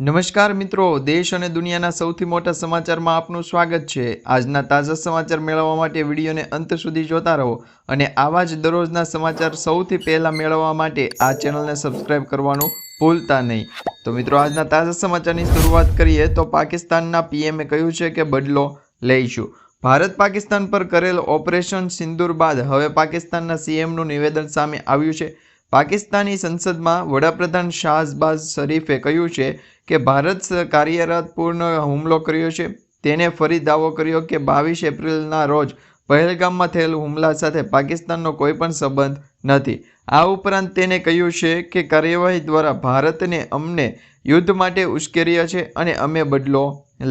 નમસ્કાર મિત્રો, દેશ અને દુનિયાના સૌથી મોટા સમાચારમાં આપનું સ્વાગત છે. આજના તાજા સમાચાર મેળવવા માટે વિડીયોને અંત સુધી જોતા રહો અને આવા જ દરરોજના સમાચાર સૌથી પહેલાં મેળવવા માટે આ ચેનલને સબસ્ક્રાઇબ કરવાનું ભૂલતા નહીં. તો મિત્રો, આજના તાજા સમાચારની શરૂઆત કરીએ તો પાકિસ્તાનના પીએમએ કહ્યું છે કે બદલો લઈશું. ભારત પાકિસ્તાન પર કરેલ ઓપરેશન સિંદૂર બાદ હવે પાકિસ્તાનના સીએમનું નિવેદન સામે આવ્યું છે. પાકિસ્તાની સંસદમાં વડાપ્રધાન શાહબાઝ શરીફે કહ્યું છે કે ભારત કાર્યરત પૂર્ણ હુમલો કર્યો છે. તેને ફરી દાવો કર્યો કે બાવીસ એપ્રિલના રોજ પહેલગામમાં થયેલ હુમલા સાથે પાકિસ્તાનનો કોઈ પણ સંબંધ નથી. આ ઉપરાંત તેને કહ્યું છે કે કાર્યવાહી દ્વારા ભારતને અમને યુદ્ધ માટે ઉશ્કેર્યા છે અને અમે બદલો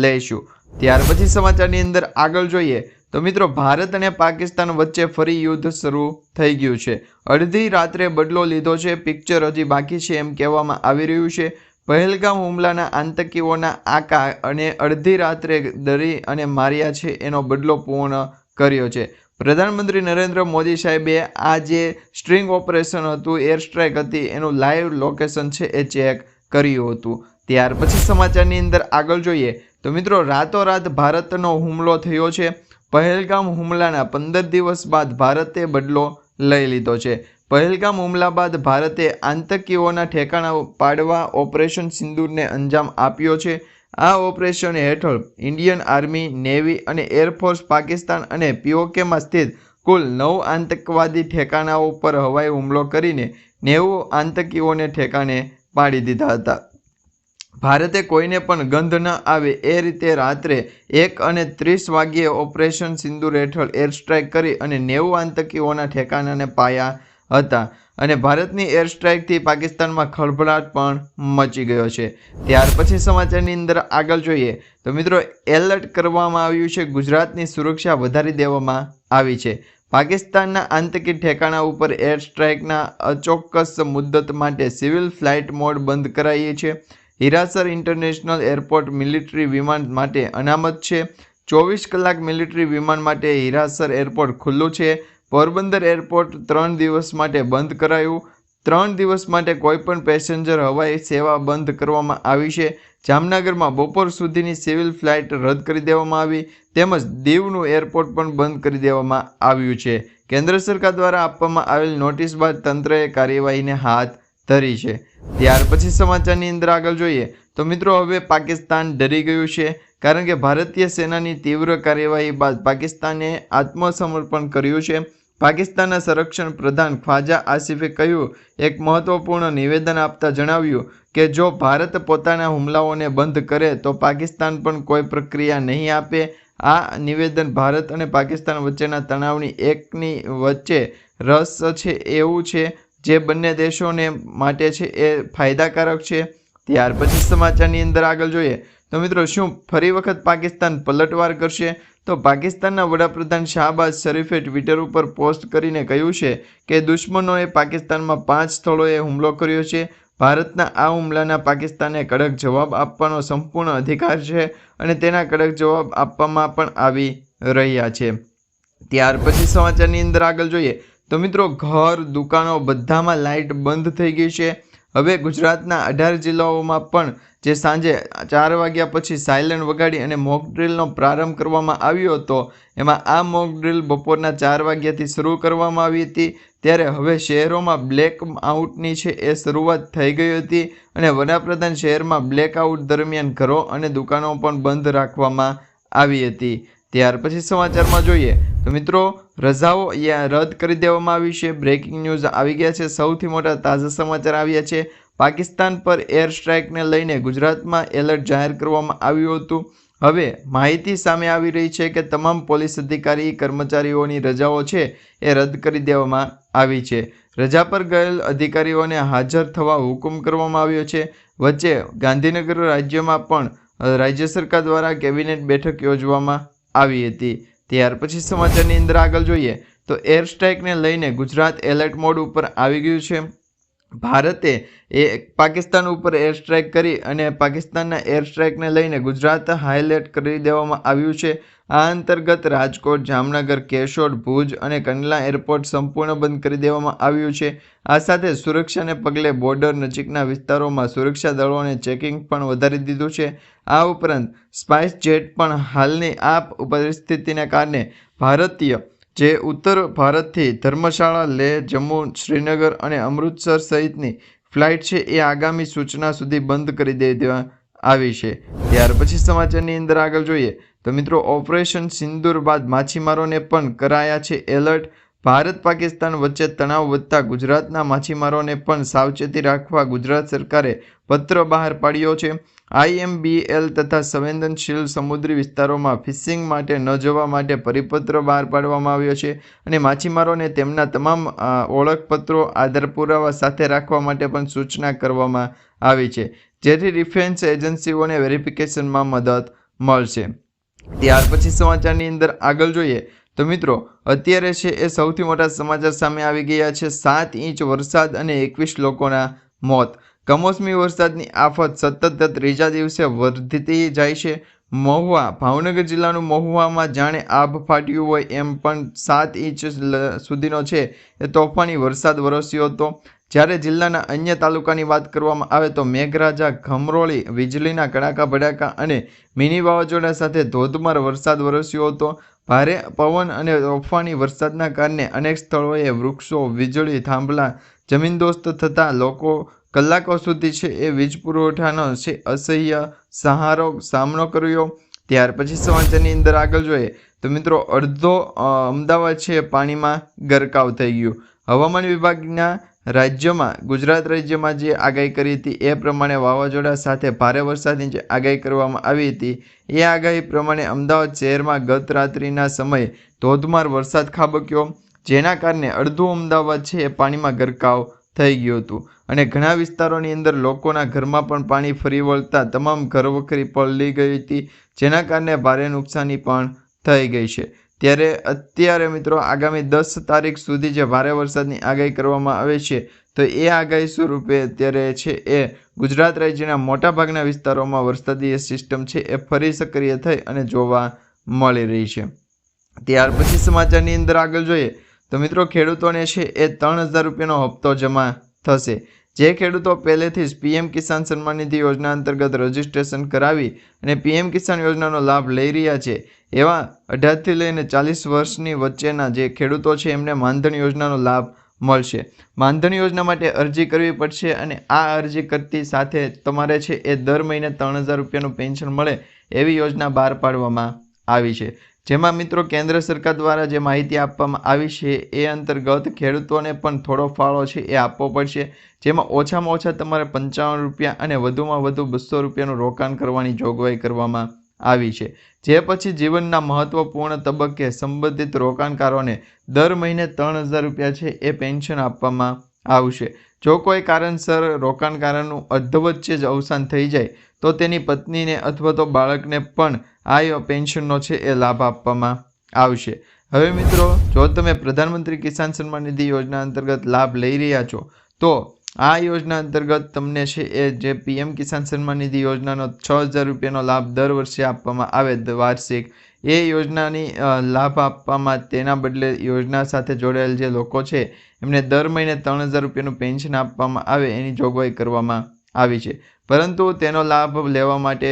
લઈશું. ત્યાર પછી સમાચારની અંદર આગળ જોઈએ તો મિત્રો, ભારત અને પાકિસ્તાન વચ્ચે ફરી યુદ્ધ શરૂ થઈ ગયું છે. અડધી રાત્રે બદલો લીધો છે. પિક્ચર હજી બાકી છે એમ કહેવામાં આવી રહ્યું છે. પહેલગામ હુમલાના આતંકીઓના આકા અને અડધી રાત્રે દરી અને માર્યા છે એનો બદલો પૂર્ણ કર્યો છે. પ્રધાનમંત્રી નરેન્દ્ર મોદી સાહેબે આ જે સ્ટ્રિંગ ઓપરેશન હતું એર સ્ટ્રાઇક હતી, એનું લાઈવ લોકેશન છે એ ચેક કર્યું હતું. ત્યાર પછી સમાચારની અંદર આગળ જોઈએ. તો મિત્રો, રાતોરાત ભારતનો હુમલો થયો છે. પહેલગામ હુમલાના પંદર દિવસ બાદ ભારતે બદલો લઈ લીધો છે. પહેલગામ હુમલા બાદ ભારતે આતંકીઓના ઠેકાણા પાડવા ઓપરેશન સિંદૂરને અંજામ આપ્યો છે. આ ઓપરેશન હેઠળ ઇન્ડિયન આર્મી, નેવી અને એરફોર્સ પાકિસ્તાન અને પીઓકેમાં સ્થિત કુલ નવ આતંકવાદી ઠેકાણાઓ પર હવાઈ હુમલો કરીને નેવું આતંકીઓને ઠેકાણે પાડી દીધા હતા. ભારતે કોઈને પણ ગંધ ન આવે એ રીતે રાત્રે એક અને ત્રીસ વાગ્યે ઓપરેશન સિંદૂર હેઠળ એર સ્ટ્રાઇક કરી અને નેવું આતંકીઓના ઠેકાણાને પાયા હતા. અને ભારતની એર સ્ટ્રાઇકથી પાકિસ્તાનમાં ખળભળાટ પણ મચી ગયો છે. ત્યાર પછી સમાચારની અંદર આગળ જોઈએ તો મિત્રો એલર્ટ કરવામાં આવ્યું છે. ગુજરાતની સુરક્ષા વધારી દેવામાં આવી છે. પાકિસ્તાનના આંતકી ઠેકાણા ઉપર એર સ્ટ્રાઇકના અચોક્કસ મુદ્દત માટે સિવિલ ફ્લાઇટ મોડ બંધ કરાઈએ છે હિરાસર ઇન્ટરનેશનલ એરપોર્ટ મિલિટરી વિમાન માટે અનામત છે. ચોવીસ કલાક મિલિટરી વિમાન માટે હિરાસર એરપોર્ટ ખુલ્લું છે. પોરબંદર એરપોર્ટ ત્રણ દિવસ માટે બંધ કરાયું. ત્રણ દિવસ માટે કોઈપણ પેસેન્જર હવાઈ સેવા બંધ કરવામાં આવી છે. જામનગરમાં બપોર સુધીની સિવિલ ફ્લાઇટ રદ કરી દેવામાં આવી. તેમજ દીવનું એરપોર્ટ પણ બંધ કરી દેવામાં આવ્યું છે. કેન્દ્ર સરકાર દ્વારા આપવામાં આવેલ નોટિસ બાદ તંત્રએ કાર્યવાહીને હાથ ધરી છે. ત્યાર પછી સમાચારની અંદર આગળ જોઈએ તો મિત્રો હવે પાકિસ્તાન ડરી ગયું છે કારણ કે ભારતીય સેનાની તીવ્ર કાર્યવાહી બાદ પાકિસ્તાને આત્મસમર્પણ કર્યું છે. પાકિસ્તાનના સંરક્ષણ પ્રધાન ખ્વાજા આસિફે કહ્યું, એક મહત્વપૂર્ણ નિવેદન આપતા જણાવ્યું કે જો ભારત પોતાના હુમલાઓને બંધ કરે તો પાકિસ્તાન પણ કોઈ પ્રક્રિયા નહીં આપે. આ નિવેદન ભારત અને પાકિસ્તાન વચ્ચેના તણાવની એકની વચ્ચે રસ છે એવું છે. જે બંને દેશોને માટે છે એ ફાયદાકારક છે. ત્યાર પછી સમાચારની અંદર આગળ જોઈએ તો મિત્રો, શું ફરી વખત પાકિસ્તાન પલટવાર કરશે? તો પાકિસ્તાનના વડાપ્રધાન શાહબાઝ શરીફે ટ્વિટર ઉપર પોસ્ટ કરીને કહ્યું છે કે દુશ્મનોએ પાકિસ્તાનમાં પાંચ સ્થળોએ હુમલો કર્યો છે. ભારતના આ હુમલાના પાકિસ્તાને કડક જવાબ આપવાનો સંપૂર્ણ અધિકાર છે અને તેના કડક જવાબ આપવામાં પણ આવી રહ્યા છે. ત્યાર પછી સમાચારની અંદર આગળ જોઈએ તો મિત્રો, ઘર, દુકાનો બધામાં લાઇટ બંધ થઈ ગઈ છે. હવે ગુજરાતના અઢાર જિલ્લાઓમાં પણ જે સાંજે ચાર વાગ્યા પછી સાયલન્ટ વગાડી અને મોક ડ્રિલનો પ્રારંભ કરવામાં આવ્યો હતો, એમાં આ મોક બપોરના ચાર વાગ્યાથી શરૂ કરવામાં આવી હતી. ત્યારે હવે શહેરોમાં બ્લેક આઉટની છે એ શરૂઆત થઈ ગઈ હતી અને વડાપ્રધાન શહેરમાં બ્લેક આઉટ દરમિયાન ઘરો અને દુકાનો પણ બંધ રાખવામાં આવી હતી. ત્યાર પછી સમાચારમાં જોઈએ તો મિત્રો રજાઓ અહીંયા રદ કરી દેવામાં આવી છે. બ્રેકિંગ ન્યૂઝ આવી ગયા છે. સૌથી મોટા તાજા સમાચાર આવ્યા છે. પાકિસ્તાન પર એર સ્ટ્રાઇકને લઈને ગુજરાતમાં એલર્ટ જાહેર કરવામાં આવ્યું હતું. હવે માહિતી સામે આવી રહી છે કે તમામ પોલીસ અધિકારી, કર્મચારીઓની રજાઓ છે એ રદ કરી દેવામાં આવી છે. રજા પર ગયેલ અધિકારીઓને હાજર થવા હુકમ કરવામાં આવ્યો છે. વચ્ચે ગાંધીનગર રાજ્યમાં પણ રાજ્ય સરકાર દ્વારા કેબિનેટ બેઠક યોજવામાં આવી હતી. ત્યાર પછી સમાચારની અંદર આગળ જોઈએ તો એર સ્ટ્રાઇકને લઈને ગુજરાત એલર્ટ મોડ ઉપર આવી ગયું છે. ભારતે એ પાકિસ્તાન ઉપર એર સ્ટ્રાઇક કરી અને પાકિસ્તાનના એર સ્ટ્રાઇકને લઈને ગુજરાત હાઇલાઇટ કરી દેવામાં આવ્યું છે. આ અંતર્ગત રાજકોટ, જામનગર, કેશોદ, ભુજ અને કંડલા એરપોર્ટ સંપૂર્ણ બંધ કરી દેવામાં આવ્યું છે. આ સાથે સુરક્ષાને પગલે બોર્ડર નજીકના વિસ્તારોમાં સુરક્ષા દળોને ચેકિંગ પણ વધારી દીધું છે. આ ઉપરાંત સ્પાઇસ જેટ પણ હાલની આ પરિસ્થિતિને કારણે ભારતીય જે ઉત્તર ભારતથી ધર્મશાળા લેહ જમ્મુ, શ્રીનગર અને અમૃતસર સહિતની ફ્લાઇટ છે એ આગામી સૂચના સુધી બંધ કરી દેવા આવી છે. ત્યાર પછી સમાચારની અંદર આગળ જોઈએ તો મિત્રો ઓપરેશન સિંદૂર બાદ માછીમારોને પણ કરાયા છે એલર્ટ. ભારત પાકિસ્તાન વચ્ચે તણાવ વધતા ગુજરાતના માછીમારોને પણ સાવચેતી રાખવા ગુજરાત સરકારે પત્ર બહાર પાડ્યો છે. આઈએમબીએલ તથા સંવેદનશીલ સમુદ્રી વિસ્તારોમાં ફિશિંગ માટે ન જવા માટે પરિપત્ર બહાર પાડવામાં આવ્યો છે અને માછીમારોને તેમના તમામ ઓળખપત્રો આધાર પુરાવા સાથે રાખવા માટે પણ સૂચના કરવામાં આવી છે, જેથી ડિફેન્સ એજન્સીઓને વેરિફિકેશનમાં મદદ મળશે. ત્યાર પછી સમાચારની અંદર આગળ જોઈએ તો મિત્રો, અત્યારે છે એ સૌથી મોટા સમાચાર સામે આવી ગયા છે, સાત ઇંચ વરસાદ અને એકવીસ લોકોના મોત. કમોસમી વરસાદની આફત સતત ત્રીજા દિવસે વધતી જાય છે. મહુવા, ભાવનગર જિલ્લાનું મહુવામાં જાણે આભ ફાટ્યું હોય એમ પણ સાત ઇંચ સુધીનો છે. એ તોફાની વરસાદ વરસ્યો હતો. જ્યારે જિલ્લાના અન્ય તાલુકાની વાત કરવામાં આવે તો મેઘરાજા, ઘમરોળી, વીજળીના કડાકા ભડાકા અને મિની વાવાઝોડા સાથે ધોધમાર વરસાદ વરસ્યો હતો. ભારે પવન અને તોફાની વરસાદના કારણે અનેક સ્થળોએ વૃક્ષો, વીજળી, થાંભલા જમીનદોસ્ત થતાં લોકો કલાકો સુધી છે એ વીજ પુરવઠાનો છે અસહ્ય સહારો સામનો કર્યો. ત્યાર પછી સમાચારની અંદર આગળ જોઈએ તો મિત્રો અડધો અમદાવાદ છે પાણીમાં ગરકાવ થઈ ગયું. હવામાન વિભાગના રાજ્યમાં, ગુજરાત રાજ્યમાં જે આગાહી કરી હતી એ પ્રમાણે વાવાઝોડા સાથે ભારે વરસાદની જે આગાહી કરવામાં આવી હતી, એ આગાહી પ્રમાણે અમદાવાદ શહેરમાં ગત રાત્રિના સમયે ધોધમાર વરસાદ ખાબક્યો, જેના કારણે અડધું અમદાવાદ છે એ પાણીમાં ગરકાવ થઈ ગયું હતું. અને ઘણા વિસ્તારોની અંદર લોકોના ઘરમાં પણ પાણી ફરી વળતા તમામ ઘરવખરી પલળી ગઈ હતી, જેના કારણે ભારે નુકસાની પણ થઈ ગઈ છે. ત્યારે અત્યારે મિત્રો આગામી દસ તારીખ સુધી જે ભારે વરસાદની આગાહી કરવામાં આવે છે, તો એ આગાહી સ્વરૂપે અત્યારે છે એ ગુજરાત રાજ્યના મોટાભાગના વિસ્તારોમાં વરસાદી સિસ્ટમ છે એ ફરી સક્રિય થઈ અને જોવા મળી રહી છે. ત્યાર પછી સમાચારની અંદર આગળ જોઈએ તો મિત્રો, ખેડૂતોને છે એ ત્રણ હજાર રૂપિયાનો હપ્તો જમા થશે. જે ખેડૂતો પહેલેથી જ પીએમ કિસાન સન્માન નિધિ યોજના અંતર્ગત રજીસ્ટ્રેશન કરાવી અને પીએમ કિસાન યોજનાનો લાભ લઈ રહ્યા છે, એવા અઢારથી લઈને ચાલીસ વર્ષની વચ્ચેના જે ખેડૂતો છે, એમને માનધન યોજનાનો લાભ મળશે. માનધન યોજના માટે અરજી કરવી પડશે અને આ અરજી કરતી સાથે તમારે છે એ દર મહિને ત્રણ હજાર રૂપિયાનું પેન્શન મળે એવી યોજના બહાર પાડવામાં આવી છે. જેમાં મિત્રો કેન્દ્ર સરકાર દ્વારા જે માહિતી આપવામાં આવી છે એ અંતર્ગત ખેડૂતોને પણ થોડો ફાળો છે એ આપવો પડશે. જેમાં ઓછામાં ઓછા તમારે પંચાવન રૂપિયા અને વધુમાં વધુ બસો રૂપિયાનું રોકાણ કરવાની જોગવાઈ કરવામાં આવી છે. જે પછી જીવનના મહત્વપૂર્ણ તબક્કે સંબંધિત રોકાણકારોને દર મહિને ત્રણ હજાર રૂપિયા છે એ પેન્શન આપવામાં આવશે. જો કોઈ કારણસર રોકાણકારોનું અર્ધવચ્ચે જ અવસાન થઈ જાય, તો તેની પત્નીને અથવા તો બાળકને પણ આ પેન્શનનો છે, એ લાભ આપવામાં આવશે. હવે મિત્રો, જો તમે પ્રધાનમંત્રી કિસાન સન્માન નિધિ યોજના અંતર્ગત લાભ લઈ રહ્યા છો, તો આ યોજના અંતર્ગત તમને છે, એ જે પીએમ કિસાન સન્માન નિધિ યોજનાનો છ હજાર રૂપિયાનો લાભ દર વર્ષે આપવામાં આવે વાર્ષિક. એ યોજનાની લાભ આપવામાં તેના બદલે યોજના સાથે જોડાયેલ જે લોકો છે, એમને દર મહિને ત્રણ હજાર રૂપિયાનું પેન્શન આપવામાં આવે એની જોગવાઈ કરવામાં આવી છે. પરંતુ તેનો લાભ લેવા માટે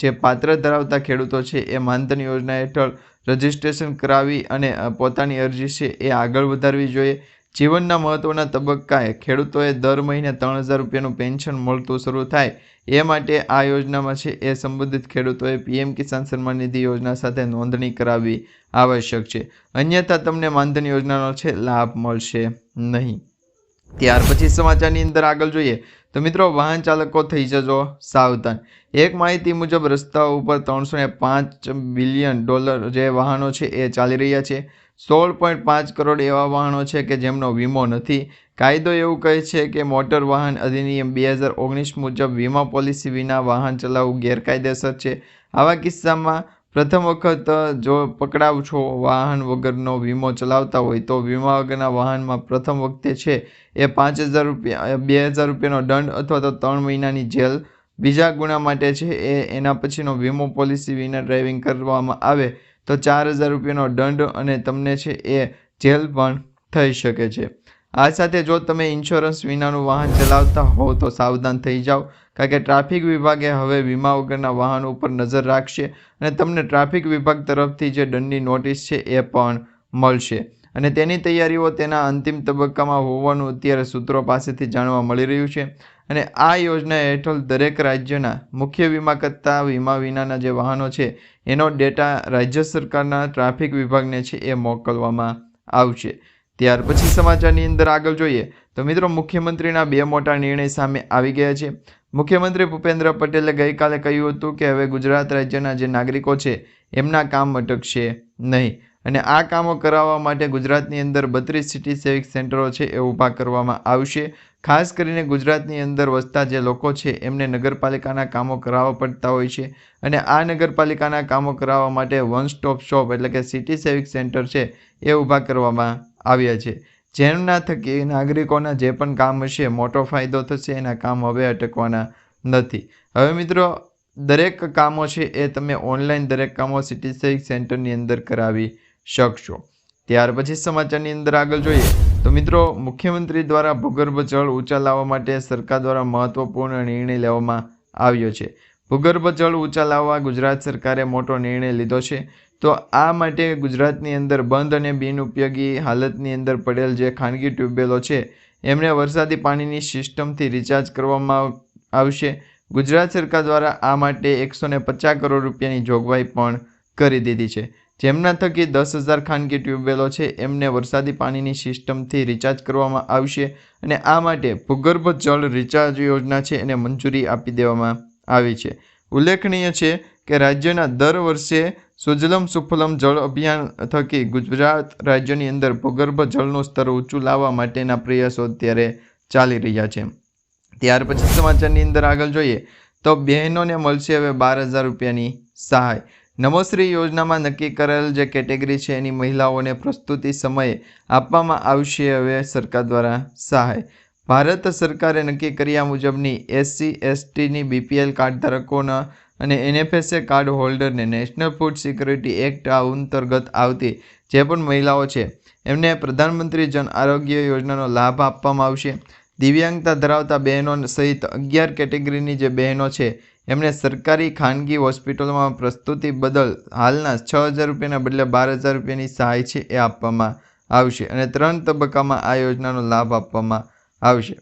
જે પાત્ર ધરાવતા ખેડૂતો છે એ માનધન યોજના હેઠળ રજિસ્ટ્રેશન કરાવી અને પોતાની અરજી છે એ આગળ વધારવી જોઈએ. જીવનના મહત્ત્વના તબક્કાએ ખેડૂતોએ દર મહિને ત્રણ હજાર રૂપિયાનું પેન્શન મળતું શરૂ થાય એ માટે આ યોજનામાં છે એ સંબંધિત ખેડૂતોએ પીએમ કિસાન સન્માન નિધિ યોજના સાથે નોંધણી કરાવવી આવશ્યક છે. અન્યથા તમને માનધન યોજનાનો છે લાભ મળશે નહીં. ત્યાર પછી સમાચારની અંદર આગળ જોઈએ તો મિત્રો વાહન ચાલકો થઈ જજો સાવધાન. એક માહિતી મુજબ રસ્તા ઉપર ત્રણસો પાંચ બિલિયન ડોલર જે વાહનો છે એ ચાલી રહ્યા છે. સોળ પોઈન્ટ પાંચ કરોડ એવા વાહનો છે કે જેમનો વીમો નથી. કાયદો એવું કહે છે કે મોટર વાહન અધિનિયમ બે હજાર ઓગણીસ મુજબ વીમા પોલિસી વિના વાહન ચલાવવું ગેરકાયદેસર છે. આવા કિસ્સામાં પ્રથમ વખત જો પકડાવ છો વાહન વગરનો વીમો ચલાવતા હોય, તો વીમા વગરના વાહનમાં પ્રથમ વખતે છે એ પાંચ હજાર રૂપિયા બે હજાર રૂપિયાનો દંડ અથવા તો ત્રણ મહિનાની જેલ. બીજા ગુના માટે છે એ, એના પછીનો વીમો પોલિસી વિના ડ્રાઇવિંગ કરવામાં આવે, તો ચાર હજાર રૂપિયાનો દંડ અને તમને છે એ જેલ પણ થઈ શકે છે. આ સાથે જો તમે ઇન્સ્યોરન્સ વિનાનું વાહન ચલાવતા હોવ તો સાવધાન થઈ જાઓ, કારણ કે ટ્રાફિક વિભાગે હવે વીમા વગરના વાહનો ઉપર નજર રાખશે અને તમને ટ્રાફિક વિભાગ તરફથી જે દંડની નોટિસ છે એ પણ મળશે. અને તેની તૈયારીઓ તેના અંતિમ તબક્કામાં હોવાનું અત્યારે સૂત્રો પાસેથી જાણવા મળી રહ્યું છે. અને આ યોજના હેઠળ દરેક રાજ્યના મુખ્ય વીમા કરતા વીમા વિનાના જે વાહનો છે, એનો ડેટા રાજ્ય સરકારના ટ્રાફિક વિભાગને છે એ મોકલવામાં આવશે. ત્યાર પછી સમાચારની અંદર આગળ જોઈએ તો મિત્રો મુખ્યમંત્રીના બે મોટા નિર્ણય સામે આવી ગયા છે. મુખ્યમંત્રી ભૂપેન્દ્ર પટેલે ગઈકાલે કહ્યું હતું કે હવે ગુજરાત રાજ્યના જે નાગરિકો છે એમના કામ અટકશે નહીં અને આ કામો કરાવવા માટે ગુજરાતની અંદર બત્રીસ સિટી સેવિક સેન્ટરો છે એ ઊભા કરવામાં આવશે. ખાસ કરીને ગુજરાતની અંદર વસતા જે લોકો છે એમને નગરપાલિકાના કામો કરાવવા પડતા હોય છે અને આ નગરપાલિકાના કામો કરાવવા માટે વન સ્ટોપ શોપ એટલે કે સિટી સેવિક સેન્ટર છે એ ઊભા કરવામાં આવ્યા છે. જેમના થકી નાગરિકોના જે પણ કામ હશે, મોટો ફાયદો થશે, એના કામ હવે અટકવાના નથી. હવે મિત્રો, દરેક કામો છે એ તમે ઓનલાઈન દરેક કામો સિટી સેવિક સેન્ટરની અંદર કરાવી શકશો. ત્યાર પછી સમાચારની અંદર આગળ જોઈએ. તો મિત્રો, મુખ્યમંત્રી દ્વારા ભૂગર્ભ જળ ઊંચા લાવવા માટે સરકાર દ્વારા મહત્વપૂર્ણ નિર્ણય લેવામાં આવ્યો છે. ભૂગર્ભ જળ ઊંચા લાવવા ગુજરાત સરકારે મોટો નિર્ણય લીધો છે. તો આ માટે ગુજરાતની અંદર બંધ અને બિનઉપયોગી હાલતની અંદર પડેલ જે ખાનગી ટ્યુબવેલો છે એમને વરસાદી પાણીની સિસ્ટમથી રિચાર્જ કરવામાં આવશે. ગુજરાત સરકાર દ્વારા આ માટે એકસો ને પચાસ કરોડ રૂપિયાની જોગવાઈ પણ કરી દીધી છે. જેમના થકી દસ હજાર ખાનગી ટ્યુબવેલો છે, એમને વરસાદી પાણીની સિસ્ટમથી રિચાર્જ કરવામાં આવશે અને આ માટે ભૂગર્ભ જળ રિચાર્જ યોજના છે એને મંજૂરી આપી દેવામાં આવી છે. ઉલ્લેખનીય છે કે રાજ્યના દર વર્ષે સુજલમ સુફલમ જળ અભિયાન થકી ગુજરાત રાજ્યની અંદર ભૂગર્ભ જળનું સ્તર ઊંચું લાવવા માટેના પ્રયાસો અત્યારે ચાલી રહ્યા છે. ત્યાર પછી સમાચારની અંદર આગળ જોઈએ તો બહેનોને મળશે હવે બાર હજાર રૂપિયાની સહાય. નમોશ્રી યોજનામાં નક્કી કરેલ જે કેટેગરી છે એની મહિલાઓને પ્રસ્તુતિ સમયે આપવામાં આવશે હવે સરકાર દ્વારા સહાય. ભારત સરકારે નક્કી કર્યા મુજબની એસસી, એસટીની બીપીએલ કાર્ડ ધારકોના અને એનએફએસએ કાર્ડ હોલ્ડરને નેશનલ ફૂડ સિક્યુરિટી એક્ટ અંતર્ગત આવતી જે પણ મહિલાઓ છે, એમને પ્રધાનમંત્રી જન આરોગ્ય યોજનાનો લાભ આપવામાં આવશે. દિવ્યાંગતા ધરાવતા બહેનો સહિત અગિયાર કેટેગરીની જે બહેનો છે, એમને સરકારી ખાનગી હોસ્પિટલોમાં પ્રસ્તુતિ બદલ હાલના છ હજાર રૂપિયાના બદલે બાર હજાર રૂપિયાની સહાય છે એ આપવામાં આવશે અને ત્રણ તબક્કામાં આ યોજનાનો લાભ આપવામાં આવશે.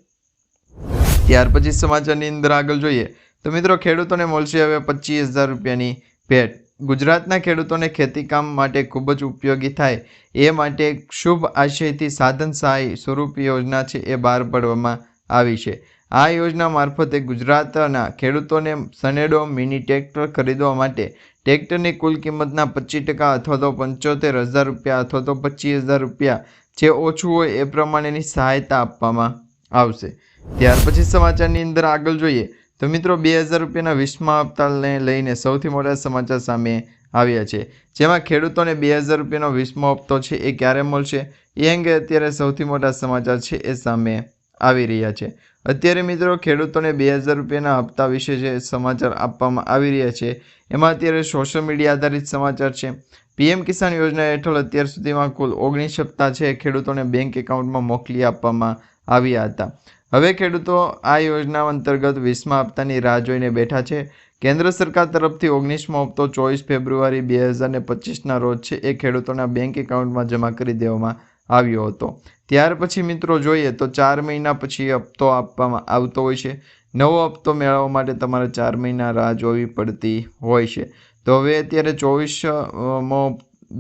ત્યાર પછી સમાચારની અંદર આગળ જોઈએ. તો મિત્રો, ખેડૂતોને મળશે હવે પચીસ હજાર રૂપિયાની ભેટ. ગુજરાતના ખેડૂતોને ખેતીકામ માટે ખૂબ જ ઉપયોગી થાય. એ માટે શુભ આશયથી સાધન સહાય સ્વરૂપ યોજના છે એ બહાર પાડવામાં આવી છે. આ યોજના મારફતે ગુજરાતના ખેડૂતોને સનેડો મિની ટ્રેક્ટર ખરીદવા માટે ટ્રેક્ટરની કુલ કિંમતના પચીસ ટકા અથવા તો પંચોતેર હજાર રૂપિયા અથવા તો પચીસ હજાર રૂપિયા જે ઓછું હોય એ પ્રમાણેની સહાયતા આપવામાં આવશે. ત્યાર પછી સમાચારની અંદર આગળ જોઈએ. તો મિત્રો બે હજાર રૂપિયાના વીસમા હપ્તાને લઈને સૌથી મોટા સમાચાર સામે આવ્યા છે. જેમાં ખેડૂતોને બે હજાર રૂપિયાનો વીસમો હપ્તો છે એ ક્યારે મળશે? એ અંગે અત્યારે સૌથી મોટા સમાચાર છે એ સામે આવી રહ્યા છે. અત્યારે મિત્રો ખેડૂતોને બે હજાર રૂપિયાના હપ્તા વિશે જે સમાચાર આપવામાં આવી રહ્યા છે, એમાં અત્યારે સોશિયલ મીડિયા આધારિત સમાચાર છે. પીએમ કિસાન યોજના હેઠળ અત્યાર સુધીમાં કુલ ઓગણીસ હપ્તા છે ખેડૂતોને બેંક એકાઉન્ટમાં મોકલી આપવામાં આવ્યા હતા. હવે ખેડૂતો આ યોજના અંતર્ગત વીસમા હપ્તાની રાહ જોઈને બેઠા છે. કેન્દ્ર સરકાર તરફથી ઓગણીસમો હપ્તો ચોવીસ ફેબ્રુઆરી બે હજાર ને પચીસના રોજ છે એ ખેડૂતોના બેંક એકાઉન્ટમાં જમા કરી દેવામાં આવ્યો હતો. ત્યાર પછી મિત્રો જોઈએ તો ચાર મહિના પછી હપ્તો આપવામાં આવતો હોય છે. નવો હપ્તો મેળવવા માટે તમારે ચાર મહિના રાહ જોવી પડતી હોય છે. તો હવે અત્યારે ચોવીસ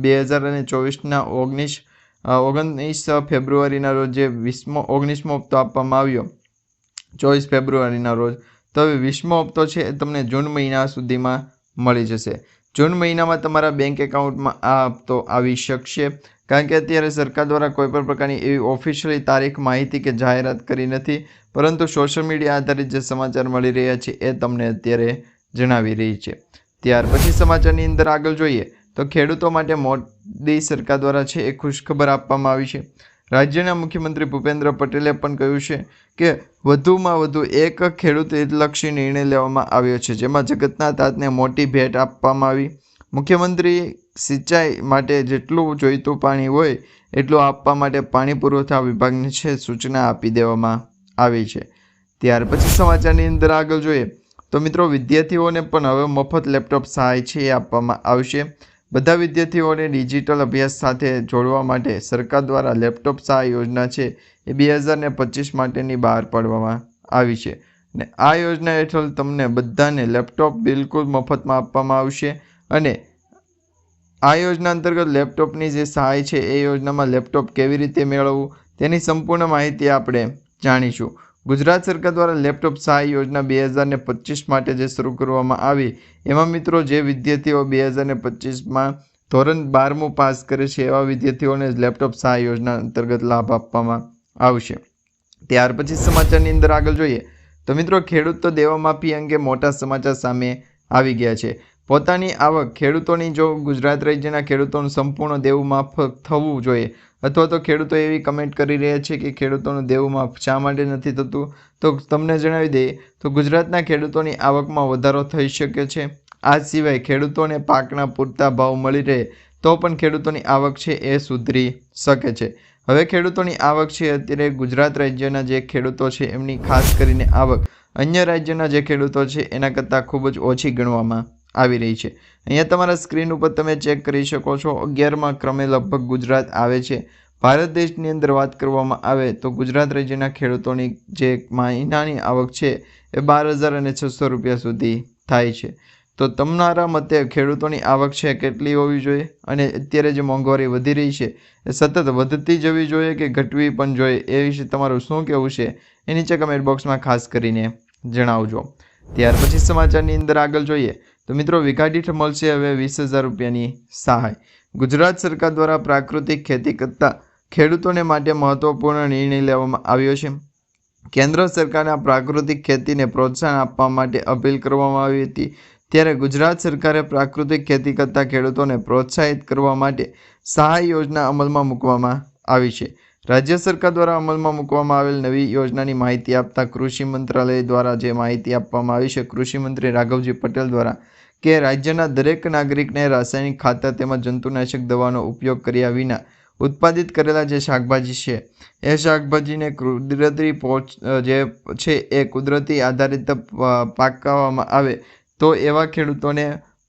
બે હજાર અને ચોવીસના ઓગણીસ ઓગણીસ ફેબ્રુઆરીના રોજ જે વીસમો ઓગણીસમો હપ્તો આપવામાં આવ્યો. ચોવીસ ફેબ્રુઆરીના રોજ. તો હવે વીસમો હપ્તો છે એ તમને જૂન મહિના સુધીમાં મળી જશે. જૂન મહિનામાં તમારા બેંક એકાઉન્ટમાં આ હપ્તો આવી શકશે. કારણ કે અત્યારે સરકાર દ્વારા કોઈપણ પ્રકારની એવી ઓફિશિયલી તારીખ માહિતી કે જાહેરાત કરી નથી, પરંતુ સોશિયલ મીડિયા આધારિત જે સમાચાર મળી રહ્યા છે એ તમને અત્યારે જણાવી રહી છે. ત્યાર પછી સમાચારની અંદર આગળ જોઈએ. તો ખેડૂતો માટે મોદી સરકાર દ્વારા છે એ ખુશખબર આપવામાં આવી છે. રાજ્યના મુખ્યમંત્રી ભૂપેન્દ્ર પટેલે પણ કહ્યું છે કે વધુમાં વધુ એક ખેડૂત હિતલક્ષી નિર્ણય લેવામાં આવ્યો છે, જેમાં જગતના તાતને મોટી ભેટ આપવામાં આવી. મુખ્યમંત્રી સિંચાઈ માટે જેટલું જોઈતું પાણી હોય એટલું આપવા માટે પાણી પુરવઠા વિભાગને છે સૂચના આપી દેવામાં આવી છે. ત્યાર પછી સમાચારની અંદર આગળ જોઈએ તો મિત્રો વિદ્યાર્થીઓને પણ હવે મફત લેપટોપ સહાય છે એ આપવામાં આવશે. બધા વિદ્યાર્થીઓને ડિજિટલ અભ્યાસ સાથે જોડવા માટે સરકાર દ્વારા લેપટોપ સહાય યોજના છે એ બે હજાર ને પચીસ માટેની બહાર પાડવામાં આવી છે. અને આ યોજના હેઠળ તમને બધાને લેપટોપ બિલકુલ મફતમાં આપવામાં આવશે અને આ યોજના અંતર્ગત લેપટોપની જે સહાય છે એ યોજનામાં લેપટોપ કેવી રીતે મેળવવું તેની સંપૂર્ણ માહિતી આપણે જાણીશું. ગુજરાત સરકાર દ્વારા લેપટોપ સહાય યોજના બે હજારને પચીસ માટે જે શરૂ કરવામાં આવી, એમાં મિત્રો જે વિદ્યાર્થીઓ બે હજારને પચીસમાં ધોરણ બારમું પાસ કરે છે, એવા વિદ્યાર્થીઓને લેપટોપ સહાય યોજના અંતર્ગત લાભ આપવામાં આવશે. ત્યાર પછી સમાચારની અંદર આગળ જોઈએ, તો મિત્રો ખેડૂત તો દેવા માફી અંગે મોટા સમાચાર સામે આવી ગયા છે. પોતાની આવક ખેડૂતોની જો ગુજરાત રાજ્યના ખેડૂતોનું સંપૂર્ણ દેવું માફ થવું જોઈએ અથવા તો ખેડૂતો એવી કમેન્ટ કરી રહ્યા છે કે ખેડૂતોનું દેવું માફ શા માટે નથી થતું? તો તમને જણાવી દઈએ, તો ગુજરાતના ખેડૂતોની આવકમાં વધારો થઈ શકે છે. આ સિવાય ખેડૂતોને પાકના પૂરતા ભાવ મળી રહે, તો પણ ખેડૂતોની આવક છે એ સુધરી શકે છે. હવે ખેડૂતોની આવક છે અત્યારે ગુજરાત રાજ્યના જે ખેડૂતો છે એમની ખાસ કરીને આવક અન્ય રાજ્યના જે ખેડૂતો છે એના કરતાં ખૂબ જ ઓછી ગણવામાં આવી રહી છે. અહીંયા તમારા સ્ક્રીન ઉપર તમે ચેક કરી શકો છો, અગિયારમાં ક્રમે લગભગ ગુજરાત આવે છે. ભારત દેશની અંદર વાત કરવામાં આવે તો ગુજરાત રાજ્યના ખેડૂતોની જે મહિનાની આવક છે એ બાર હજાર અને છસો રૂપિયા સુધી થાય છે. તો તમારા મતે ખેડૂતોની આવક છે કેટલી હોવી જોઈએ? અને અત્યારે જે મોંઘવારી વધી રહી છે એ સતત વધતી જવી જોઈએ કે ઘટવી પણ જોઈએ એ વિશે તમારું શું કહેવું છે? એ નીચે કમેન્ટ બોક્સમાં ખાસ કરીને જણાવજો. ત્યાર પછી સમાચારની અંદર આગળ જોઈએ. તો મિત્રો વીઘા મળશે હવે વીસ હજાર રૂપિયાની સહાય. ગુજરાત સરકાર દ્વારા પ્રાકૃતિક ખેતી કરતા ખેડૂતોને માટે મહત્વપૂર્ણ નિર્ણય લેવામાં આવ્યો છે. કેન્દ્ર સરકારના પ્રાકૃતિક ખેતીને પ્રોત્સાહન આપવા માટે અપીલ કરવામાં આવી હતી. ત્યારે ગુજરાત સરકારે પ્રાકૃતિક ખેતી કરતા ખેડૂતોને પ્રોત્સાહિત કરવા માટે સહાય યોજના અમલમાં મૂકવામાં આવી છે. રાજ્ય સરકાર દ્વારા અમલમાં મૂકવામાં આવેલ નવી યોજનાની માહિતી આપતા કૃષિ મંત્રાલય દ્વારા જે માહિતી આપવામાં આવી છે, કૃષિ મંત્રી રાઘવજી પટેલ દ્વારા કે રાજ્યના દરેક નાગરિકને રાસાયણિક ખાતર તેમજ જંતુનાશક દવાનો ઉપયોગ કર્યા વિના ઉત્પાદિત કરેલા જે શાકભાજી છે, એ શાકભાજીને કુદરતી પોચ જે છે એ કુદરતી આધારિત પાકવામાં આવે તો એવા ખેડૂતોને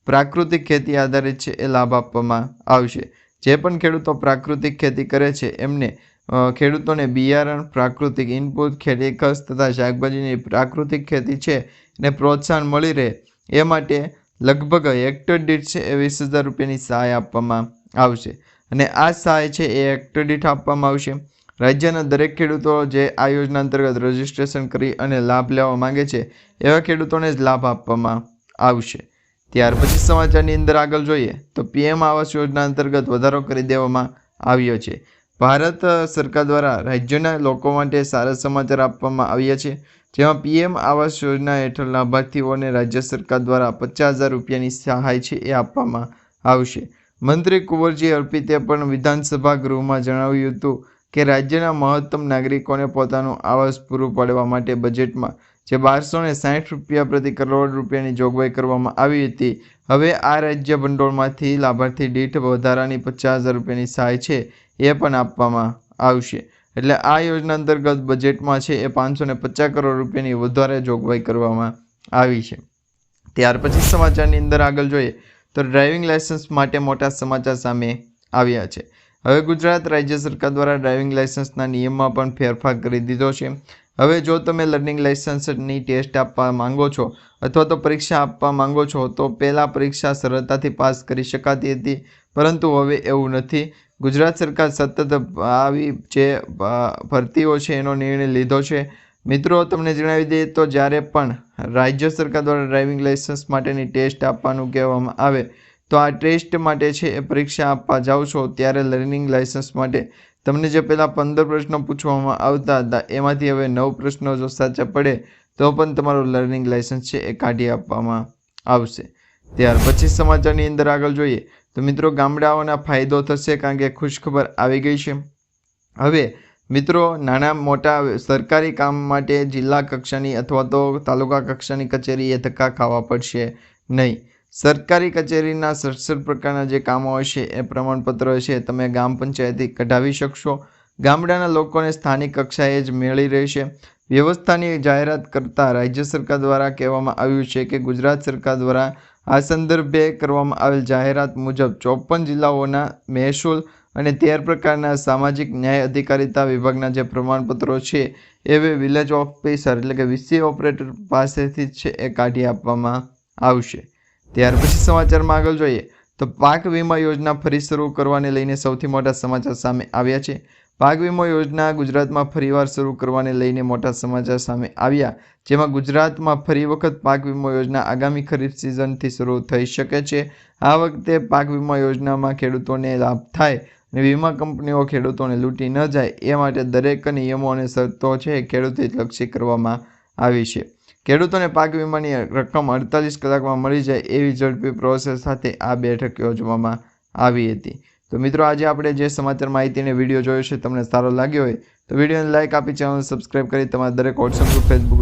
પ્રાકૃતિક ખેતી આધારિત છે એ લાભ આપવામાં આવશે. જે પણ ખેડૂતો પ્રાકૃતિક ખેતી કરે છે, એમને ખેડૂતોને બિયારણ, પ્રાકૃતિક ઇનપુટ ખેતી ખર્ચ તથા શાકભાજીની પ્રાકૃતિક ખેતી છે ને પ્રોત્સાહન મળી રહે એ માટે લગભગ હેક્ટર દીઠ છે એ વીસ હજાર રૂપિયાની સહાય આપવામાં આવશે. અને આ સહાય છે એ હેક્ટર દીઠ આપવામાં આવશે. રાજ્યના દરેક ખેડૂતો જે આ યોજના અંતર્ગત રજીસ્ટ્રેશન કરી અને લાભ લેવા માંગે છે, એવા ખેડૂતોને જ લાભ આપવામાં આવશે. ત્યાર પછી સમાચારની અંદર આગળ જોઈએ તો પીએમ આવાસ યોજના અંતર્ગત વધારો કરી દેવામાં આવ્યો છે. ભારત સરકાર દ્વારા રાજ્યના લોકો માટે સારા સમાચાર આપવામાં આવ્યા છે. જેમાં પીએમ આવાસ યોજના હેઠળ લાભાર્થીઓને રાજ્ય સરકાર દ્વારા પચાસ હજાર રૂપિયાની સહાય છે એ આપવામાં આવશે. મંત્રી કુંવરજી અર્પિતે પણ વિધાનસભા ગૃહમાં જણાવ્યું હતું કે, રાજ્યના મહત્તમ નાગરિકોને પોતાનું આવાસ પૂરું પાડવા માટે બજેટમાં જે બારસો ને સાઠ રૂપિયા પ્રતિ કરોડ રૂપિયાની જોગવાઈ કરવામાં આવી હતી, હવે આ રાજ્ય ભંડોળમાંથી લાભાર્થી દીઠ વધારાની પચાસ હજાર રૂપિયાની સહાય છે એ પણ આપવામાં આવશે. એટલે આ યોજના અંતર્ગત બજેટમાં છે એ પાંચસો ને પચાસ કરોડ રૂપિયાની વધારે જોગવાઈ કરવામાં આવી છે. ત્યાર પછી સમાચારની અંદર આગળ જોઈએ તો ડ્રાઇવિંગ લાયસન્સ માટે મોટા સમાચાર સામે આવ્યા છે. હવે ગુજરાત રાજ્ય સરકાર દ્વારા ડ્રાઇવિંગ લાયસન્સના નિયમમાં પણ ફેરફાર કરી દીધો છે. હવે જો તમે લર્નિંગ લાયસન્સની ટેસ્ટ આપવા માંગો છો અથવા તો પરીક્ષા આપવા માંગો છો તો પહેલાં પરીક્ષા સરળતાથી પાસ કરી શકાતી હતી, પરંતુ હવે એવું નથી. ગુજરાત સરકાર સતત આવી જે ભરતીઓ છે, એનો નિર્ણય લીધો છે. મિત્રો, તમને જણાવી દઈએ તો જ્યારે પણ રાજ્ય સરકાર દ્વારા ડ્રાઇવિંગ લાઇસન્સ માટેની ટેસ્ટ આપવાનું કહેવામાં આવે, તો આ ટેસ્ટ માટે છે એ પરીક્ષા આપવા જાઓ છો ત્યારે લર્નિંગ લાઇસન્સ માટે. તમને જે પહેલાં પંદર પ્રશ્નો પૂછવામાં આવતા હતા, એમાંથી હવે નવ પ્રશ્નો જો સાચા પડે, તો પણ તમારું લર્નિંગ લાઇસન્સ છે એ કાઢી આપવામાં આવશે. ત્યાર પછી સમાચારની અંદર આગળ જોઈએ તો મિત્રો ગામડાઓના ફાયદો થશે કારણ કે ખુશખબર આવી ગઈ છે. હવે મિત્રો નાના મોટા સરકારી કામ માટે જિલ્લા કક્ષાની અથવા તો તાલુકા કક્ષાની કચેરીએ ધક્કા ખાવા પડશે નહીં. સરકારી કચેરીના સડસઠ પ્રકારના જે કામો હશે એ પ્રમાણપત્ર છે તમે ગામ પંચાયતથી કઢાવી શકશો. ગામડાના લોકોને સ્થાનિક કક્ષાએ જ મેળી રહેશે. વ્યવસ્થાની જાહેરાત કરતાં રાજ્ય સરકાર દ્વારા કહેવામાં આવ્યું છે કે ગુજરાત સરકાર દ્વારા આ સંદર્ભે કરવામાં આવેલ જાહેરાત મુજબ ચોપન જિલ્લાઓના મહેસૂલ અને તેર પ્રકારના સામાજિક ન્યાય અધિકારીતા વિભાગના જે પ્રમાણપત્રો છે એ વિલેજ ઓફિસર એટલે કે વીસી ઓપરેટર પાસેથી જ છે એ કાઢી આપવામાં આવશે. ત્યાર પછી સમાચારમાં આગળ જોઈએ તો પાક વીમા યોજના ફરી શરૂ કરવાને લઈને સૌથી મોટા સમાચાર સામે આવ્યા છે. પાક વીમા યોજના ગુજરાતમાં ફરીવાર શરૂ કરવાને લઈને મોટા સમાચાર સામે આવ્યા, જેમાં ગુજરાતમાં ફરી વખત પાક વીમા યોજના આગામી ખરીફ સિઝનથી શરૂ થઈ શકે છે. આ વખતે પાક વીમા યોજનામાં ખેડૂતોને લાભ થાય અને વીમા કંપનીઓ ખેડૂતોને લૂંટી ન જાય એ માટે દરેક નિયમો અને શરતો છે ખેડૂત લક્ષી કરવામાં આવી છે. ખેડૂતોને પાક વીમાની રકમ અડતાલીસ કલાકમાં મળી જાય એવી ઝડપી પ્રોસેસ સાથે આ બેઠક યોજવામાં આવી હતી. તો મિત્રો આજે આપણે જે સમાચાર માહિતીને વીડિયો જોયો છે, તમને સારો લાગ્યો હોય, તો વિડીયોને લાઇક આપી ચેનલ સબસ્ક્રાઈબ કરી, તમારા દરેક વોટ્સઅપ ગ્રુપ ફેસબુક